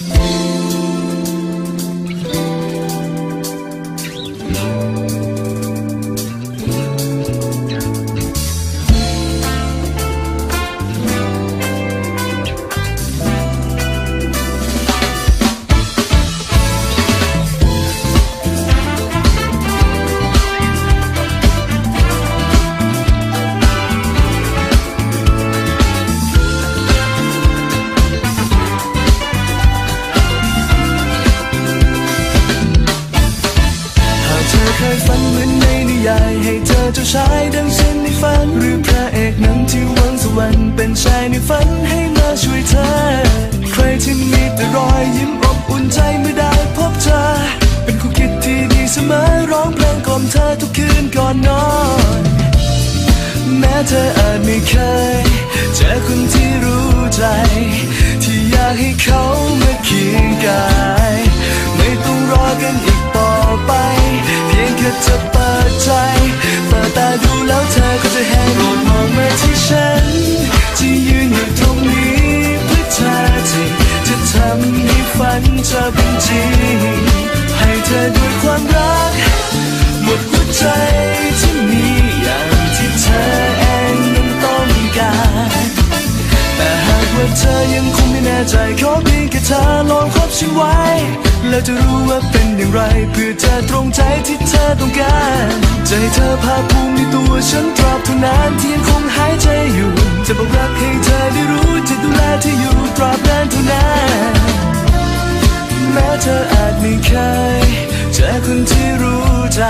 ห เจ้าชายดังเช่นในฝัน หรือพระเอกหนังที่หวังสวรรค์เป็นชายในฝันให้มาช่วยเธอ ใครที่มีแต่รอยยิ้มอบอุ่นใจเมื่อได้พบเธอ เป็นคู่คิดที่ดีเสมอร้องเพลงกล่อมเธอทุกคืนก่อนนอน แล้วเธอก็จะเห็นโปรดมองมาที่ฉัน ที่ยืนอยู่ตรงนี้เพื่อเธอที่จะทำให้ฝันเธอเป็นจริง ให้เธอด้วยความรัก หมดหัวใจที่มีอย่างที่เธอเองนั้นต้องการ แต่หากว่าเธอยังคงไม่แน่ใจขอเพียงแค่เธอลองคบฉันไว้ แล้วจะรู้ว่าเป็นอย่างไร เพื่อเธอตรงใจที่เธอต้องการใจะให้เธอภาคภูมิในตัวฉันตราบเท่านานที่ยังคงหายใจอยู่ จะบอกรักให้เธอได้รู้จะดูแลเธออยู่ตราบนานเท่านั้นแม้เธออาจไม่เคยเจอคนที่รู้ใจ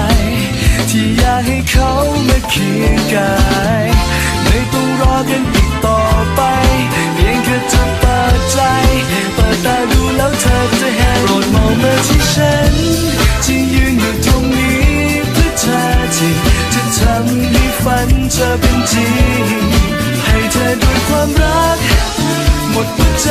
ที่อยากให้เขามาเคียงกาย จริงให้เธอด้วยความรัก หมดหัวใจ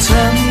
曾